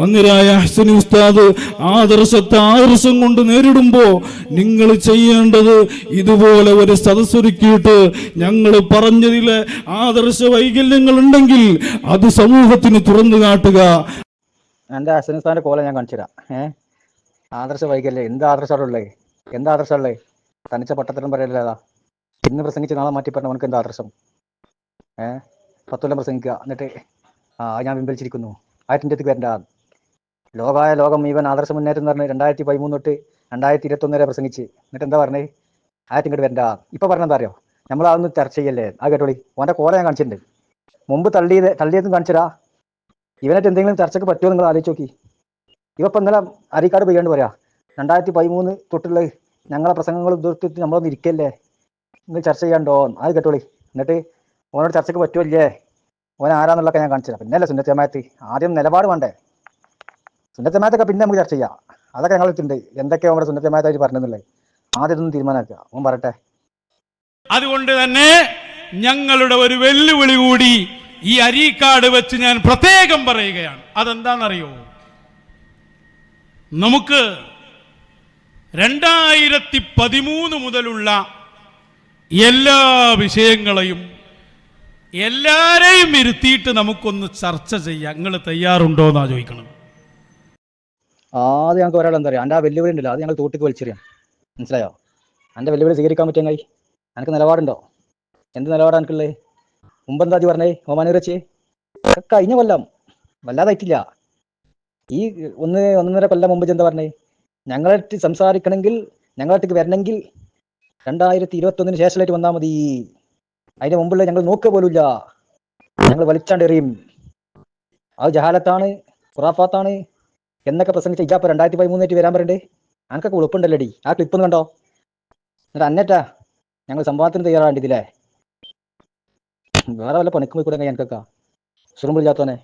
വന്നിരായ ഹസനി ഉസ്താദ് ആദർശത്തെ ആദർശം കൊണ്ട് നേരിടുമ്പോൾ നിങ്ങൾ ചെയ്യേണ്ടത് ഇതുപോലെ ഒരു സദസ്സൊരുക്കിയിട്ട് ഞങ്ങൾ പറഞ്ഞതിലെ ആദർശ വൈകല്യങ്ങൾ ഉണ്ടെങ്കിൽ അത് സമൂഹത്തിന് തുറന്നു കാട്ടുക. എന്റെ അസനിസ്ഥാന്റെ കോല ഞാൻ കാണിച്ചു തരാം. ഏഹ് ആദർശ വൈകല്യം. എന്ത് ആദർശമുള്ളേ എന്ത് ആദർശമുള്ളേ തനിച്ച പട്ടത്തരം പറയലേതാ ഇന്ന് പ്രസംഗിച്ച് നാളെ മാറ്റി പറഞ്ഞ അവനക്ക് എന്ത് ആദർശം? ഏഹ് പത്തൊല്ലം പ്രസംഗിക്കുക. എന്നിട്ട് ആ ഞാൻ പിൻവലിച്ചിരിക്കുന്നു. ആയിരത്തിന്റെ അടുത്ത് വരണ്ട ലോകായ ലോകം മുഴുവൻ ആദർശ മുന്നേറ്റം എന്ന് പറഞ്ഞ് രണ്ടായിരത്തി പതിമൂന്ന് തൊട്ട് രണ്ടായിരത്തി ഇരുപത്തൊന്ന് വരെ പ്രസംഗിച്ച്. എന്നിട്ട് എന്താ പറഞ്ഞേ? ആയിരത്തി ഇങ്ങോട്ട് വരണ്ട. ഇപ്പൊ പറഞ്ഞെന്താ അറിയോ? നമ്മൾ അതൊന്ന് ചർച്ച ചെയ്യല്ലേ? ആ കേട്ടോളി. ഓന്റെ കോല ഞാൻ കാണിച്ചിട്ടുണ്ട്. മുമ്പ് തള്ളിയത് തള്ളിയതും കാണിച്ചരാ ഇവനായിട്ട് എന്തെങ്കിലും ചർച്ചക്ക് പറ്റുമോ നിങ്ങൾ ആലോചിച്ച് നോക്കി. ഇവ ഇപ്പം ഇന്നലെ അരിക്കാട് പെയ്യാണ്ട് പറയാ രണ്ടായിരത്തി പതിമൂന്ന് തൊട്ടുള്ള ഞങ്ങളെ പ്രസംഗങ്ങൾ ദൂരത്തിട്ട് നമ്മളൊന്ന് ഇരിക്കല്ലേ? നിങ്ങൾ ചർച്ച ചെയ്യാണ്ടോ? ആ കേട്ടോളി. എന്നിട്ട് ഓനോട് ചർച്ചക്ക് പറ്റുമല്ലേ ഓൻ ആരാന്നുള്ളൊക്കെ ഞാൻ കാണിച്ചു തരാം പിന്നല്ലേ സുന്നത്തമായത്ത് ആദ്യം നിലപാട് വേണ്ടേ? സുന്നത്തമായത്തൊക്കെ പിന്നെ നമുക്ക് ചർച്ച ചെയ്യാം. അതൊക്കെ ഞങ്ങൾ ഉണ്ട് എന്തൊക്കെയാണ് നമ്മുടെ സുന്നത്തമായത്തായിട്ട് പറഞ്ഞെന്നുള്ളത് ആദ്യം ഒന്നും തീരുമാനമാക്കുക. അവൻ പറയട്ടെ. അതുകൊണ്ട് തന്നെ ഞങ്ങളുടെ ഒരു വെല്ലുവിളി കൂടി ഈ അരീക്കാട് വെച്ച് ഞാൻ പ്രത്യേകം പറയുകയാണ്. അതെന്താണെന്നറിയോ? നമുക്ക് രണ്ടായിരത്തി പതിമൂന്ന് മുതലുള്ള എല്ലാ വിഷയങ്ങളെയും എല്ലാരെയും ഇരുത്തിയിട്ട് നമുക്കൊന്ന് ചർച്ച ചെയ്യാം. നിങ്ങൾ തയ്യാറുണ്ടോ എന്നാ ചോദിക്കണം ആദ്യം ഞങ്ങൾക്ക് ഒരാൾ എന്താ പറയുക എന്റെ ആ വെല്ലുവിളി ഉണ്ടല്ലോ അത് ഞങ്ങൾ തൂട്ടിക്ക് വലിച്ചെറിയാം. മനസ്സിലായോ? എന്റെ വെല്ലുവിളി സ്വീകരിക്കാൻ പറ്റുമെങ്കിൽ എനിക്ക് നിലപാടുണ്ടോ? എന്ത് നിലപാടാണ് എനിക്കുള്ളത് മുമ്പെന്താ പറഞ്ഞേ ഓമാനൂർ വെച്ച് കഴിഞ്ഞ കൊല്ലം. വല്ലാതായിട്ടില്ല. ഈ ഒന്ന് ഒന്നര കൊല്ലം മുമ്പ് എന്താ പറഞ്ഞേ? ഞങ്ങളായിട്ട് സംസാരിക്കണമെങ്കിൽ ഞങ്ങളായിട്ട് വരണമെങ്കിൽ രണ്ടായിരത്തി ഇരുപത്തൊന്നിന് ശേഷമായിട്ട് വന്നാൽ മതി. അതിന് മുമ്പുള്ള ഞങ്ങൾ നോക്കുക പോലുമില്ല ഞങ്ങൾ വലിച്ചാണ്ട് എറിയും. അത് ജഹാലത്താണ് ഖുറാഫാത്താണ് എന്നൊക്കെ പ്രസംഗിച്ച ഇജാപ്പ രണ്ടായിരത്തി പതിമൂന്നേറ്റ് വരാൻ പറയണ്ടേ. അനക്കൊക്കെ ഉളുപ്പുണ്ടല്ലോടി ആ ക്ലിപ്പ് ഒന്ന് കണ്ടോ? എന്നിട്ട് അന്നേറ്റാ ഞങ്ങൾ സംവാദത്തിന് തയ്യാറാണ്ടിതില്ലേ വേറെ വല്ല പണിക്കും കൂടെ എനിക്കൊക്കെ സുറുമ്പില്ലാത്തോനെ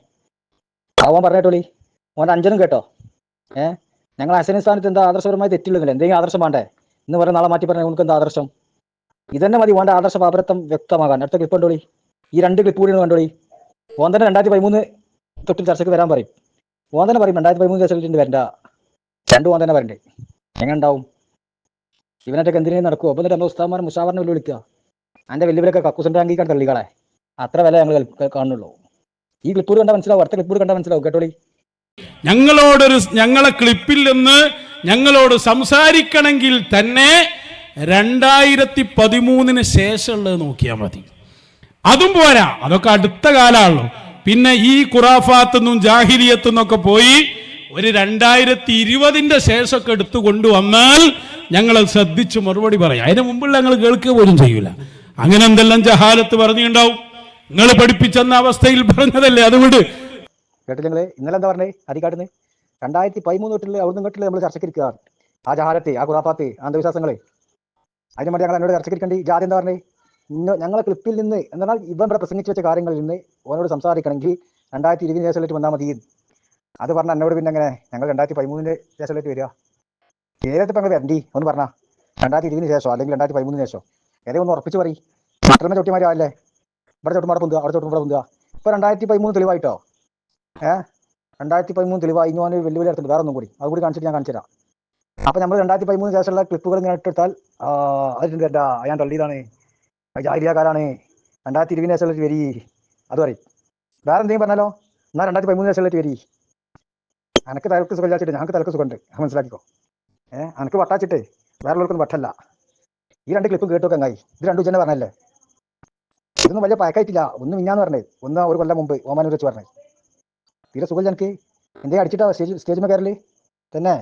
ആവാൻ പറഞ്ഞേട്ടോളി ഓന്റെ അഞ്ചനും കേട്ടോ. ഏ? ഞങ്ങൾ അസനി സ്ഥാനത്ത് എന്താ ആദർശപരമായി തെറ്റില്ലെങ്കിൽ എന്തെങ്കിലും ആദർശം വേണ്ടേ? ഇന്ന് പറഞ്ഞ നാളെ മാറ്റി പറഞ്ഞാൽ നമുക്ക് എന്താ ആദർശം? ഇതന്നെ മതി ഓന്റെ ആദർശ പാപരത്വം വ്യക്തമാകാൻ. അടുത്ത ക്ലിപ്പ് കണ്ടോളി. ഈ രണ്ട് ക്ലിപ്പ് കൂടി കണ്ടോളി. ഓൻ തന്നെ രണ്ടായിരത്തി പതിമൂന്ന് തൊട്ടിൽ ചർച്ചയ്ക്ക് വരാൻ പറയും. ഓൻ തന്നെ പറയും രണ്ടായിരത്തി പതിമൂന്ന് റിസൾട്ടിന്റെ വരണ്ട. രണ്ടു ഓൻ തന്നെ വരണ്ടേ എങ്ങനെ ഉണ്ടാവും ഇവനൊക്കെ എന്തിനേ നടക്കുമോ അപ്പൊ എന്നിട്ട് ഉസ്താമാർ മുഷാവറിനെ വെല്ലു വിളിക്കുക എന്റെ വെല്ലുവിളിയൊക്കെ കക്കൂസിന്റെ അംഗീകാരം തള്ളികളെ അത്ര വില ഞങ്ങൾ കാണുള്ളൂ ഈ ക്ലിപ്പൂർ കണ്ടാൽ മനസ്സിലാവും അടുത്ത ക്ലിപ്പൂർ കണ്ടാൽ മനസ്സിലാവും കേട്ടോളി. ഞങ്ങളോടൊരു ഞങ്ങളെ ക്ലിപ്പിൽ നിന്ന് ഞങ്ങളോട് സംസാരിക്കണമെങ്കിൽ തന്നെ രണ്ടായിരത്തി പതിമൂന്നിന് ശേഷമുള്ളത് നോക്കിയാൽ മതി. അതും പോരാ. അതൊക്കെ അടുത്ത കാലമാണല്ലോ. പിന്നെ ഈ ഖുറാഫാത്തുനിന്നും ജാഹിലിയത്തുനിന്നൊക്കെ പോയി ഒരു രണ്ടായിരത്തി ഇരുപതിന്റെ ശേഷമൊക്കെ എടുത്തു കൊണ്ടുവന്നാൽ ഞങ്ങൾ ശ്രദ്ധിച്ച് മറുപടി പറയാം. അതിന് മുമ്പുള്ള ഞങ്ങൾ കേൾക്കുക പോലും ചെയ്യൂല. അങ്ങനെ എന്തെല്ലാം ജഹാലത്ത് പറഞ്ഞിട്ടുണ്ടാവും? നിങ്ങൾ പഠിപ്പിച്ചെന്ന അവസ്ഥയിൽ പറഞ്ഞതല്ലേ? അതുകൊണ്ട് വിട് ഇന്നലെ എന്താ പറഞ്ഞേ? അരിക്കാട്ടുന്ന് രണ്ടായിരത്തി പതിമൂന്ന് തൊട്ടിൽ അവിടുന്ന് ഇങ്ങോട്ടില്ല നമ്മൾ ചർച്ചയ്ക്ക് ഇരിക്കുക ആ ജഹാലത്തെ ആ കുറാപ്പാത്തെ അന്ധവിശ്വാസങ്ങളെ. അതിന് വേണ്ടി ഞങ്ങൾ എന്നോട് ചർച്ചയ്ക്ക് ഇരിക്കേണ്ടി. ജാതി എന്താ പറഞ്ഞേ? ഞങ്ങളെ ക്ലിപ്പിൽ നിന്ന് എന്നാൽ ഇവൻ ഇവിടെ പ്രസംഗിച്ചു വെച്ച കാര്യങ്ങളിൽ നിന്ന് ഓനോട് സംസാരിക്കണമെങ്കിൽ രണ്ടായിരത്തി ഇരുപതിന് ശേഷം വന്നാൽ മതി. അത് പറഞ്ഞ എന്നോട് പിന്നെ എങ്ങനെ? ഞങ്ങൾ രണ്ടായിരത്തി പതിമൂന്നിന് ശേഷമായിട്ട് വരിക? ഏതൊക്കെ ഇപ്പം വരണ്ടി ഒന്ന് പറഞ്ഞാ. രണ്ടായിരത്തി ഇരുപതിന് ശേഷം അല്ലെങ്കിൽ രണ്ടായിരത്തി പതിമൂന്നിന് ശേഷം ഏതേ ഒന്ന് ഉറപ്പിച്ച് പറയും. മറ്റുള്ള ചൊട്ടിമാരല്ലേ ഇവിടെ ചൊട്ടുമാടെ പൊന്തുക അവിടെ ചൊട്ടുമാടെ പൊന്തുക. ഇപ്പൊ രണ്ടായിരത്തി പതിമൂന്ന് തെളിവായിട്ടോ? ഏഹ് രണ്ടായിരത്തി പതിമൂന്ന് തെളിവായി. ഇന്ന് വലിയ വെല്ലുവിളി എടുത്തിട്ട് വേറെ ഒന്നും കൂടി. അത് കൂടി കാണിച്ചിട്ട് ഞാൻ കാണിച്ചു തരാം. അപ്പൊ നമ്മൾ രണ്ടായിരത്തി പതിമൂന്ന് ശേഷമുള്ള ക്ലിപ്പുകൾ ഇങ്ങനെ ഇട്ടെടുത്താൽ അതിന്റെ ഞാൻ തള്ളിയതാണ്. അത് ജാഹിരിയാക്കാരാണ് രണ്ടായിരത്തി ഇരുപതിന് ശേഷം വരി. അത് പറയും. വേറെ എന്തെങ്കിലും പറഞ്ഞാലോ? എന്നാൽ രണ്ടായിരത്തി പതിമൂന്ന് ശേഷം വരി. അനക്ക് തലക്ക് സുഖം ഇല്ലാച്ചിട്ട് ഞങ്ങൾക്ക് തലക്ക് സുഖമുണ്ട്. അത് മനസ്സിലാക്കിക്കോ. ഏഹ് അനക്ക് വട്ടാച്ചിട്ട് വേറെ ഉള്ളവർക്കൊന്നും വട്ടല്ല. ഈ രണ്ട് ക്ലിപ്പ് കേട്ടു കങ്ങായി ഇത് രണ്ടു ഉച്ചനെ പറഞ്ഞല്ലേ? ഇതൊന്നും വലിയ പാക്കായിട്ടില്ല ഒന്ന് മിഞ്ഞാന്ന് പറഞ്ഞത് ഒന്ന് ഒരു കൊല്ലം മുമ്പ് ഓമാനൂർ വെച്ച് പറഞ്ഞത് തീരെ സുഖം എനിക്ക് എന്തേ അടിച്ചിട്ടാ സ്റ്റേജ് സ്റ്റേജിൽ കയറൽ? തന്നെ.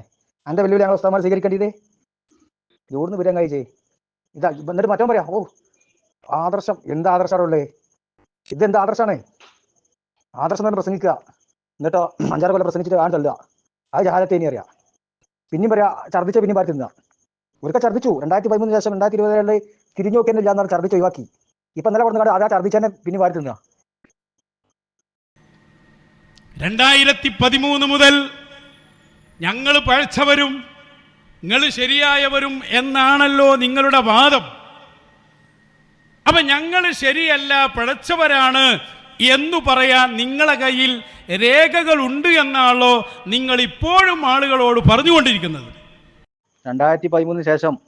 എന്റെ വെല്ലുവിളി ഞങ്ങൾ ഉസ്താമാർ സ്വീകരിക്കേണ്ടത്? ഇവിടുന്ന് വരാൻ കഴിച്ചേ ഇതാ എന്നിട്ട് മറ്റോ പറയാം ഓ ആദർശം. എന്ത് ആദർശമാണ് ആദർശമാണുള്ളേ ഇതെന്ത് ആദർശമാണ് ആദർശം തന്നെ പ്രസംഗിക്കുക. എന്നിട്ടോ അഞ്ചാറ് കൊല്ലം പ്രസംഗിച്ചിട്ട് ആണ് തള്ളുക അത് ജാലത്തെ ഇനി അറിയാം. പിന്നെയും പറയാ ഛർദ്ദിച്ച പിന്നെയും പാർട്ടി തിന്നുക. ഒരിക്കൽ ഛർദ്ദിച്ചു രണ്ടായിരത്തി പതിമൂന്ന് ശേഷം രണ്ടായിരത്തി ഇരുപതിലെ തിരിഞ്ഞു നോക്കിയെന്നില്ല എന്നാണ് ഛർദ്ദിച്ച് ഒഴിവാക്കി. ഇപ്പൊ ഇന്നലെ കൊടുത്ത അതാ ഛർദ്ദിച്ചെന്നെ പിന്നെ പാർട്ടി തിന്നുക. രണ്ടായിരത്തി പതിമൂന്ന് മുതൽ ഞങ്ങൾ പഴച്ചവരും നിങ്ങൾ ശരിയായവരും എന്നാണല്ലോ നിങ്ങളുടെ വാദം. അപ്പൊ ഞങ്ങൾ ശരിയല്ല പിഴച്ചവരാണ് എന്നു പറയാൻ നിങ്ങളെ കയ്യിൽ രേഖകൾ ഉണ്ട് എന്നാണല്ലോ നിങ്ങൾ ഇപ്പോഴും ആളുകളോട് പറഞ്ഞുകൊണ്ടിരിക്കുന്നത്. രണ്ടായിരത്തി പതിമൂന്നിന് ശേഷം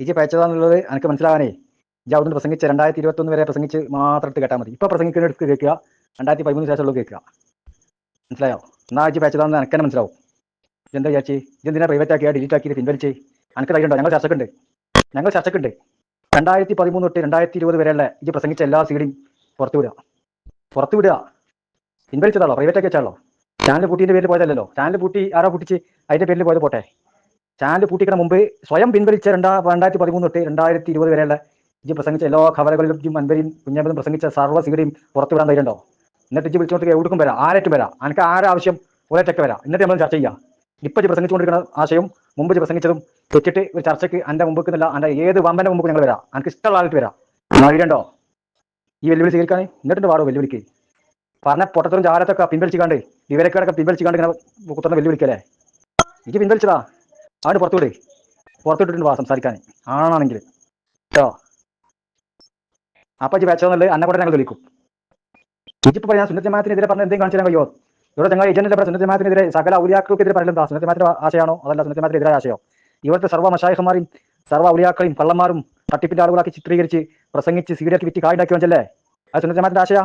ഇജി പേച്ചതാന്നുള്ളത് എനിക്ക് മനസ്സിലാകാനേ ഇജ് അവിടുന്ന് പ്രസംഗിച്ച് രണ്ടായിരത്തി ഇരുപത്തൊന്ന് വരെ പ്രസംഗിച്ച് മാത്രം കേട്ടാൽ മതി. ഇപ്പൊ പ്രസംഗിക്കുന്ന എടുത്ത് കേൾക്കുക. രണ്ടായിരത്തി പതിമൂന്ന് ശേഷമുള്ള കേൾക്കുക. മനസ്സിലായോ? എന്നാ ഇജി പേച്ചതാന്ന് എനിക്ക് തന്നെ മനസ്സിലാവും ഇതെന്താ വിചാരിച്ചേ? ഇതെന്തിനാ പ്രൈവറ്റ് ആക്കിയാ? ഡിലീറ്റ് ആക്കി പിൻവലിച്ച്? എനിക്ക് കഴിയുണ്ടോ ഞങ്ങൾ ചർച്ചക്കുണ്ട്. ഞങ്ങൾ ചർച്ചക്കുണ്ട്. രണ്ടായിരത്തി പതിമൂന്ന് തൊട്ട് രണ്ടായിരത്തി ഇരുപത് വരെയുള്ള ഇത് പ്രസംഗിച്ച എല്ലാ സീഡിയും പുറത്തു വിടുക. പുറത്തു വിടുക. പിൻവലിച്ചതാണോ? പ്രൈവറ്റ് ഒക്കെ വെച്ചാണല്ലോ? ചാനൽ പൂട്ടിന്റെ പേരിൽ പോയതല്ലല്ലോ? ചാനൽ പൂട്ടി ആരാ പൂട്ടിച്ച് അതിന്റെ പേരിൽ പോയത് പോട്ടെ? ചാനൽ പൂട്ടിക്കണ മുമ്പ് സ്വയം പിൻവലിച്ച രണ്ടാ രണ്ടായിരത്തി പതിമൂന്ന് തൊട്ട് രണ്ടായിരത്തി ഇരുപത് വരെയുള്ള ഇത് പ്രസംഗിച്ച എല്ലാ ഖബറുകളിലും ഇജ്ജും അൻപരിയും കുഞ്ഞമ്പതും പ്രസംഗിച്ച സർവ സീഡിയും പുറത്തു വിടാൻ ധൈര്യമുണ്ടോ? എന്നിട്ട് ഇജ്ജ് വിളിച്ചോട്ട് എവിടേക്കും വരാം? ആരേറ്റും വരാം? എനിക്ക് ആരാവശ്യം ഒരേറ്റൊക്കെ വരാം. എന്നിട്ട് നമ്മൾ ചർച്ച ചെയ്യാം. ഇപ്പൊ ഇജ്ജ് പ്രസംഗിച്ചുകൊണ്ടിരിക്കുന്ന ആശയവും മുമ്പ് പ്രസംഗിച്ചതും തെറ്റിട്ട് ഒരു ചർച്ചയ്ക്ക് എന്റെ മുമ്പ് നിൽക്കുന്നില്ല. എന്റെ ഏത് വമ്പന്റെ മുമ്പ് ഞങ്ങൾ വരാം? എനിക്ക് ഇഷ്ടമുള്ള ആൾക്ക് വരാം. വഴിയുണ്ടോ ഈ വെല്ലുവിളി സ്വീകരിക്കാൻ എന്നിട്ടുണ്ട് വാടോ വെല്ലുവിളിക്ക്? പറഞ്ഞ പൊട്ടത്തരും ജാലത്തൊക്കെ പിൻവലിച്ചിക്കാണ്ട് വിവരക്കേടൊക്കെ പിൻവലിച്ചിക്കാണ്ട് ഇങ്ങനെ കുത്തുന്ന വെല്ലുവിളിക്കല്ലേ എനിക്ക് പിൻവലിച്ചതാ. അവിടെ പുറത്തുവിട് പുറത്തുവിട്ടിട്ടുണ്ട് വാ സംസാരിക്കാൻ. ആണാണെങ്കിൽ. കേട്ടോ അപ്പൊ വെച്ചതെന്നുള്ളത് അന്നെ കൂടെ ഞങ്ങൾ വിളിക്കും ഇതിപ്പോ ഞാൻ സുന്ദരമാനത്തിനെതിരെ പറഞ്ഞ എന്തെങ്കിലും കാണിച്ചാൽ കഴിയോ ഇവിടെ ഞങ്ങൾ ഏജന്റിന്റെ സുന്നത്തിമാത്തിനെതിരെ സകല ഔലിയാക്കൾക്കെതിരെ പറയലെന്താ സുന്നത്തിമാത്തിന്റെ ആശയമാണോ അതല്ല സുന്നത്തിമാത്തിനെതിരായ ആശയോ? ഇവിടുത്തെ സർവ മഷായഹന്മാരും സർവ ഔലിയാക്കളെയും കള്ളന്മാരും തട്ടിപ്പിന്റെ ആളുകളാക്കി ചിത്രീകരിച്ച് പ്രസംഗിച്ച് സിഗരറ്റ് വിറ്റ് കായുണ്ടാക്കി വെച്ചല്ലേ? അത് സുന്നത്തിമാത്തിന്റെ ആശയ?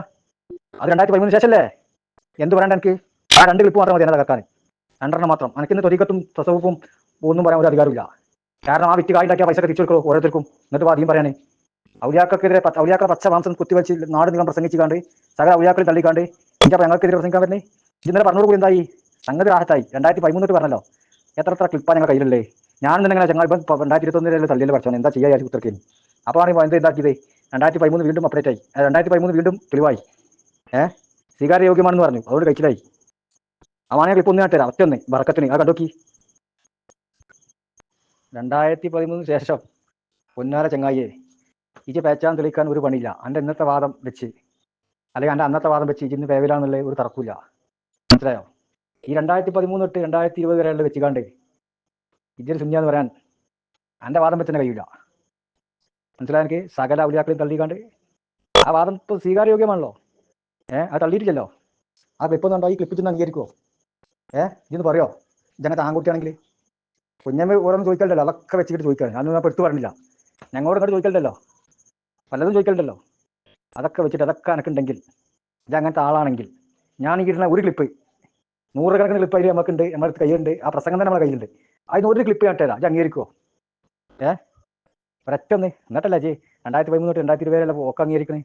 അത് രണ്ടായിരത്തി പതിമൂന്ന് ശേഷമല്ലേ എന്ത് പറയണ്ട എനിക്ക്? ആ രണ്ട് ക്ലിപ്പ് മാത്രം മതി എന്നെ തകർക്കാൻ രണ്ടെണ്ണം മാത്രം. എനിക്കിന്ന് തൊരിക്കത്തും പ്രസവവും ഒന്നും പറയാൻ ഒരു അധികാരമില്ല കാരണം ആ വിറ്റ് കായുണ്ടാക്കിയ പൈസ തിരിച്ചു കൊടുക്കും ഓരോരുത്തർക്കും. എന്നിട്ട് ആദ്യം പറയാനേ. ഔലിയാക്കൾക്കെതിരെ ഔലിയാക്കളെ പച്ച മാംസം കുത്തിവെച്ച് നാട് നീളം പ്രസംഗിച്ചുകാണ്ട് സകല ഔലിയാക്കളെ തള്ളിക്കാണ്ട് ഇഞ്ച ഞങ്ങൾക്കെതിരെ പ്രസംഗിക്കാൻ വരുന്നേ ഇന്നലെ പറഞ്ഞോട് കൂടി എന്തായി? സംഗതി രാഹത്തായി രണ്ടായിരത്തി പതിമൂന്നിട്ട് പറഞ്ഞല്ലോ. എത്ര എത്ര ക്ലിപ്പാണ് ഞങ്ങൾ കയ്യിലല്ലേ ഞാൻ ഇങ്ങനെ ഞങ്ങൾ ഇപ്പം രണ്ടായിരത്തി ഇരുപത്തൊന്നിലെ തള്ളിയിൽ പഠിച്ചോ എന്താ ചെയ്യാൻ ഉത്തരക്കേന് അപ്പോൾ ആണ് എന്ത് ഇതാക്കിയത്? രണ്ടായിരത്തി പതിമൂന്ന് വീണ്ടും അപ്ഡേറ്റ് ആയി. രണ്ടായിരത്തി പതിമൂന്ന് വീണ്ടും തെളിവായി. ഏഹ് സ്വീകാര്യയോഗ്യമാണെന്ന് പറഞ്ഞു. അതുകൊണ്ട് കഴിച്ചിലായി. അവനെ ക്ലിപ്പ് ഒന്ന് കാട്ടുതരാം ഒറ്റ ഒന്ന് വറക്കത്തിന്. ആ കണ്ടോക്കി. രണ്ടായിരത്തി പതിമൂന്ന് ശേഷം പൊന്നാര ചങ്ങായിയെ ഇജ് പേച്ചാൻ തെളിയിക്കാൻ ഒരു പണിയില്ല. എന്റെ ഇന്നത്തെ വാദം വെച്ച്. അല്ലെങ്കിൽ എന്റെ അന്നത്തെ വാദം വെച്ച് ഇജിന്ന് പേവിലാന്നുള്ള ഒരു തറക്കില്ല മനസ്സിലായോ? ഈ രണ്ടായിരത്തി പതിമൂന്ന് തൊട്ട് രണ്ടായിരത്തി ഇരുപത് വരെയുള്ള വെച്ചുകാണ്ട് ഇജ്ജൊരു ശൂന്യാന്ന് പറയാൻ എന്റെ വാദം വെച്ചാൽ കഴിയില്ല മനസ്സിലായ എനിക്ക്? സകല ഔലിയാക്കളെയും തള്ളിക്കാണ്ട്. ആ വാദം ഇപ്പോൾ സ്വീകാര്യോഗ്യമാണല്ലോ? ഏഹ് അത് തള്ളിയിട്ടില്ലല്ലോ? ആ ക്ലിപ്പ് ഒന്നുണ്ടോ? ഈ ക്ലിപ്പ് ചെന്ന് അംഗീകരിക്കുമോ ഏഹ് ഇതൊന്ന് പറയോ? ഇതങ്ങനത്തെ ആൺകുട്ടിയാണെങ്കിൽ കുഞ്ഞമ്മ ഓരോന്നും ചോദിക്കലുണ്ടല്ലോ അതൊക്കെ വെച്ചിട്ട് ചോദിക്കുകയാണ് അതൊന്നും ഞാൻ എടുത്തു പറഞ്ഞില്ല. ഞങ്ങളോട് ഇങ്ങോട്ട് ചോദിക്കലുണ്ടല്ലോ പലതും ചോദിക്കലുണ്ടല്ലോ അതൊക്കെ വെച്ചിട്ട് അതൊക്കെ എനക്കുണ്ടെങ്കിൽ ഇത് അങ്ങനത്തെ ആളാണെങ്കിൽ ഞാൻ ഈ ഒരു ക്ലിപ്പ് നൂറുകണക്കിന് ക്ലിപ്പ് അതിൽ നമുക്കുണ്ട് നമ്മുടെ അടുത്ത് കയ്യിലുണ്ട്. ആ പ്രസംഗം തന്നെ നമ്മുടെ കയ്യിലുണ്ട്. അതിന് ഒരു ക്ലിപ്പ് ഞാൻ തരാം അത് അംഗീകരിക്കുമോ ഏ? ഒരൊറ്റ ഒന്ന് എന്നിട്ടല്ല ജി? രണ്ടായിരത്തി പതിമൂന്ന് തൊട്ട് രണ്ടായിരത്തി ഇരുപതിലല്ല ഒക്കെ അംഗീകരിക്കണേ.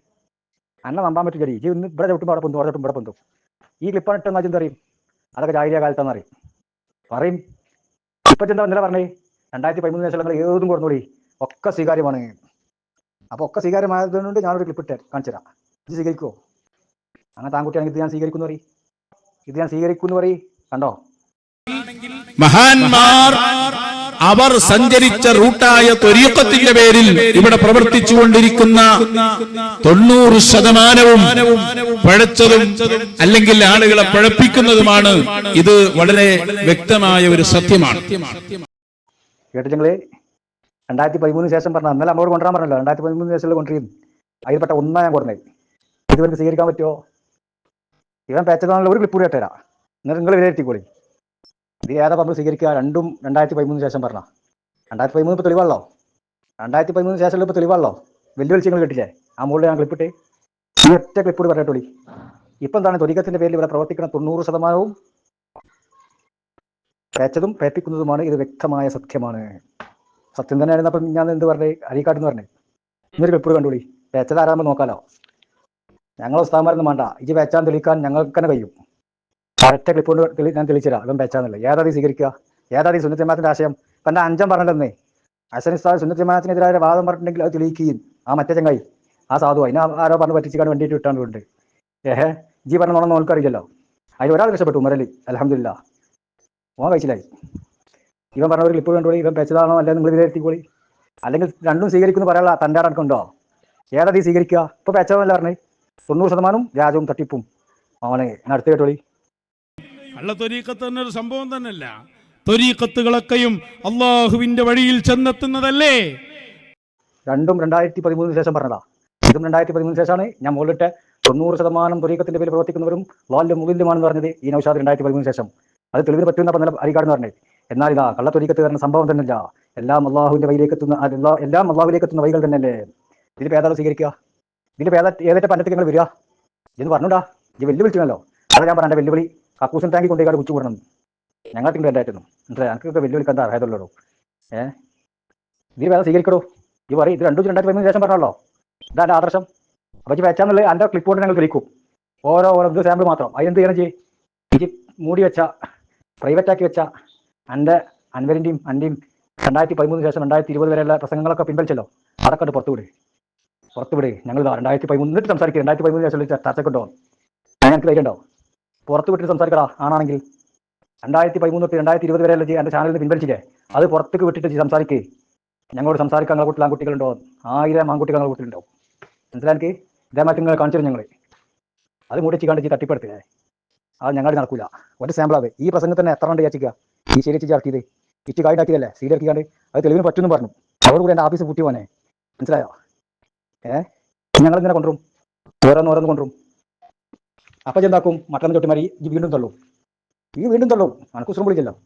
അന്നെ നമ്പാൻ പറ്റില്ല ജി ഇന്ന് ഇവിടെ ചവിട്ടുമ്പോൾ അവിടെ പൊന്തും അവിടെ ചവിട്ടും ഇവിടെ പൊന്തും. ഈ ക്ലിപ്പാണ് ഇട്ടെന്ന് ആദ്യം അറിയും അതൊക്കെ ജാഹിരിയ കാലത്താന്ന് അറിയും പറയും. ഇപ്പൊ എന്താ ഇന്നലെ പറഞ്ഞേ? രണ്ടായിരത്തി പതിമൂന്ന് ശേഷം നിങ്ങൾ ഏതും കൊടുന്നോളി. ഒക്കെ സ്വീകാര്യമാണ്. അപ്പൊ ഒക്കെ സ്വീകാര്യമായതുകൊണ്ട് ഞാനൊരു ക്ലിപ്പ് ഇട്ട് കാണിച്ചു തരാം ഇത് സ്വീകരിക്കുമോ അങ്ങനെ താങ്കുട്ടിയാണെങ്കിൽ ഇത് ഞാൻ സ്വീകരിക്കുന്നു പറയും. ഇത് ഞാൻ സ്വീകരിക്കുന്നു പറയും. കണ്ടോ? മഹാന്മാർ അവർ സഞ്ചരിച്ച റൂട്ടായ ത്വരീക്കത്തിന്റെ പേരിൽ ഇവിടെ പ്രവർത്തിച്ചുകൊണ്ടിരിക്കുന്ന തൊണ്ണൂറ് ശതമാനവും പഴച്ചതും അല്ലെങ്കിൽ ആളുകളെ പഴപ്പിക്കുന്നതുമാണ് ഇത് വളരെ വ്യക്തമായ ഒരു സത്യമാണ്. കേട്ടിട്ടുണ്ടെങ്കിൽ രണ്ടായിരത്തി പതിമൂന്ന് ശേഷം പറഞ്ഞ അന്നലെ നമ്മളോട് കൊണ്ടുവരാൻ പറഞ്ഞല്ലോ രണ്ടായിരത്തി പതിമൂന്ന് ശേഷം കൊണ്ടുവരും അതിൽപ്പെട്ട ഒന്നാ ഞാൻ ഇതുവരെ സ്വീകരിക്കാൻ പറ്റുമോ? ഇവൻ പേച്ചതാണല്ലോ ഒരു ക്ലിപ്പ് കൂടി ഇട്ടുതരാം എന്നിട്ട് നിങ്ങൾ വിലയിരുത്തിക്കോളി ഇത് ഏതാ പമ്പ് സ്വീകരിക്കുക? രണ്ടും രണ്ടായിരത്തി പതിമൂന്ന് ശേഷം പറഞ്ഞ. രണ്ടായിരത്തി പതിമൂന്ന് ഇപ്പോൾ തെളിവാണല്ലോ. രണ്ടായിരത്തി പതിമൂന്ന് ശേഷം ഇപ്പോൾ തെളിവാണല്ലോ. വെല്ലുവിളിച്ച് നിങ്ങൾ കിട്ടില്ലേ? ആ മുകളിൽ ഞാൻ ക്ലിപ്പിട്ട്. ഈ ഒറ്റ ക്ലിപ്പ് കൂടി പറയട്ടോളി ഇപ്പം എന്താണ് ദുരികത്തിന്റെ പേരിൽ ഇവിടെ പ്രവർത്തിക്കുന്ന തൊണ്ണൂറ് ശതമാനവും പേച്ചതും പേപ്പിക്കുന്നതുമാണ്. ഇത് വ്യക്തമായ സത്യമാണ്. സത്യം തന്നെയായിരുന്നു. അപ്പം ഞാൻ എന്ത് പറഞ്ഞേ? അരിക്കാട്ടെന്ന് പറഞ്ഞേ. ഇന്നൊരു ക്ലിപ്പ് കണ്ടോളി. പേച്ചത് ആരാകുമ്പോൾ നോക്കാലോ. ഞങ്ങൾ ഉസ്താമാരൊന്നും വേണ്ട. ഇത് വെച്ചാൻ തെളിയിക്കാൻ ഞങ്ങൾക്ക് തന്നെ കഴിയും. ഒറ്റ ക്ലിപ്പ് കൊണ്ട് ഞാൻ തെളിയിച്ചില്ല. അതും വെച്ചാന്നില്ല ഏതാതി സ്വീകരിക്കുക? ഏതാതി സുന്നത്ത് ആശയം? ഇപ്പം എന്റെ അഞ്ചം പറഞ്ഞില്ലെന്നേ അസൻ ഉസ്താദ് വാദം പറഞ്ഞിട്ടുണ്ടെങ്കിൽ അത് തെളിയിക്കുകയും ആ മറ്റേ ചങ്ങായി ആ സാധു അതിനെ ആരോ പറഞ്ഞ് പറ്റിച്ചിക്കാൻ വേണ്ടിയിട്ട് വിട്ടാണ്ട് ഏഹേ ജി പറഞ്ഞ നോണെന്ന് അറിയില്ലല്ലോ അതിൽ ഒരാൾ രക്ഷപ്പെട്ടു ഉമരലി അലഹമില്ല ഓൻ കഴിച്ചില്ലായി. ഇവൻ പറഞ്ഞ ഒരു ക്ലിപ്പ് കണ്ടുപോയി ഇവൻ പെച്ചതാണോ അല്ലെങ്കിൽ നിങ്ങൾ വിലയിരുത്തിക്കോളി. അല്ലെങ്കിൽ രണ്ടും സ്വീകരിക്കുന്നു പറയാനുള്ള തന്റെ അടക്കമുണ്ടോ ഏതാ സ്വീകരിക്കുക? ഇപ്പൊ പെച്ചതല്ല പറഞ്ഞേ തൊണ്ണൂറ് ശതമാനം വ്യാജവും തട്ടിപ്പും. അവനെ അടുത്ത് കേട്ടോളി. കള്ള ത്വരീക്കത്ത് തന്നെ ഒരു സംഭവം തന്നെയല്ല. തൊരീക്കത്തുകളൊക്കെയും അള്ളാഹുവിന്റെ വഴിയിൽ ചെന്നെത്തുന്നതല്ലേ? രണ്ടും രണ്ടായിരത്തി പതിമൂന്നിന് ശേഷം പറഞ്ഞതാ. ഇതും രണ്ടായിരത്തി പതിമൂന്നിന് ശേഷമാണ് ഞാൻ മുകളിലിട്ട് തൊണ്ണൂറ് ശതമാനം തൊരീക്കത്തിന്റെ പേരിൽ പ്രവർത്തിക്കുന്നവരും ലാലും മുകളിലുമാണെന്ന് പറഞ്ഞത് ഈ നൌഷാദ് രണ്ടായിരത്തി പതിമൂന്നിന് ശേഷം. അത് തെളിവിന് പറ്റുന്ന പറഞ്ഞ അരികാട് എന്ന് പറഞ്ഞത്. എന്നാൽ ഇതാ കള്ളത്തൊരീക്കത്ത് വരുന്ന സംഭവം തന്നെയല്ല. എല്ലാം അള്ളാഹുവിന്റെ വഴിയിലേക്ക് എത്തുന്ന അല്ല എല്ലാം അള്ളാഹുവിലേക്ക് എത്തുന്ന വഴികൾ തന്നെയല്ലേ? ഇതിൽ ഏതാണ് സ്വീകരിക്കുക? ഇതിൽ ഏതാ ഏതൊക്കെ പണ്ടത്തേക്ക് നിങ്ങൾ വരിക? എന്ന് പറഞ്ഞുണ്ടാ ഇത് വെല്ലുവിളിച്ചല്ലോ അതാ ഞാൻ പറഞ്ഞ വെല്ലുവിളി. കക്കൂസൻ ടാങ്കി കൊണ്ടേക്കാട് കുച്ചു കൂടണം. ഞങ്ങൾക്ക് വേണ്ടായിരുന്നു മനസ്സിലായി ഞങ്ങൾക്ക് വെല്ലുവിളിക്കാൻ അർഹതയുള്ളൂ ഏഹ് ഇത് വേറെ സ്വീകരിക്കടോ. ഈ പറയും ഇത് രണ്ടു രണ്ടായിരത്തി പതിമൂന്ന് ശേഷം പറഞ്ഞല്ലോ ഇതാണ് ആദർശം. അപ്പൊ ഇത് വെച്ചാന്നുള്ളത് എന്റെ ക്ലിപ്പ് കൊണ്ട് ഞങ്ങൾ കളിക്കും ഓരോ ഓരോ ഇത് സാമ്പിൾ മാത്രം. അതിനെന്ത് ചെയ്യണം ചെയ്യും ഇത് മൂടി വെച്ച പ്രൈവറ്റ് ആക്കി വെച്ച എന്റെ അൻവരിന്റെയും അന്റെയും രണ്ടായിരത്തി പതിമൂന്ന് ശേഷം രണ്ടായിരത്തി ഇരുപത് വരെയുള്ള പ്രസംഗങ്ങളൊക്കെ പിൻവലിച്ചല്ലോ. അതൊക്കെ ഉണ്ട് പുറത്തു വിട് പുറത്തു വിട് ഞങ്ങൾ രണ്ടായിരത്തി പതിമൂന്ന് എന്നിട്ട് സംസാരിക്കുക രണ്ടായിരത്തി പതിമൂന്ന് ശേഷം ചർച്ചക്കുണ്ടോ ഞങ്ങൾക്ക് ധൈര്യം ഉണ്ടാവും പുറത്ത് വിട്ടിട്ട് സംസാരിക്കടാ. ആണാണെങ്കിൽ രണ്ടായിരത്തി പതിമൂന്ന് തൊട്ട് രണ്ടായിരത്തി ഇരുപത് വരെയുള്ള എന്റെ ചാനലിൽ പിൻവലിച്ചില്ലേ? അത് പുറത്തേക്ക് വിട്ടിട്ട് സംസാരിക്കേ. ഞങ്ങളോട് സംസാരിക്കാൻ ഞങ്ങൾ കൂട്ടിൽ ആൺകുട്ടികളുണ്ടോ? ആയിരം ആൺകുട്ടികൾ ഞങ്ങൾ കൂട്ടിലുണ്ടാവും മനസ്സിലാക്കി ഇതേമാറ്റി നിങ്ങൾ കാണിച്ചു ഞങ്ങൾ അത് മുടിച്ച് കണ്ടിച്ച് തട്ടിപ്പെടുത്തില്ലേ അത് ഞങ്ങളുടെ നടക്കൂല. ഒരു സാമ്പിൾ അത് ഈ പ്രസംഗം തന്നെ എത്ര ഉണ്ട് വിചാരിക്കുക ഈ ശരി ചേർക്കിയത് ഇറ്റ് കായിട്ടാക്കിയതല്ലേ സീരിയർക്കിക്കാണ്ട് അത് തെളിവിന് പറ്റുമെന്ന് പറഞ്ഞു. അവർ അതോടുകൂടി എന്റെ ഓഫീസ് പൂട്ടി പോനെ മനസ്സിലായോ? ഏ? ഞങ്ങൾ ഇങ്ങനെ കൊണ്ടുവരും? ഓരോന്ന് ഓരോന്ന് കൊണ്ടുവരും. അപ്പം ചെന്താക്കും മട്ടന്ന് ചൊട്ടിമാരി വീണ്ടും തള്ളും. ഈ വീണ്ടും തള്ളും. അനക്ക് ഉസ്രം വിളിച്ചല്ലോ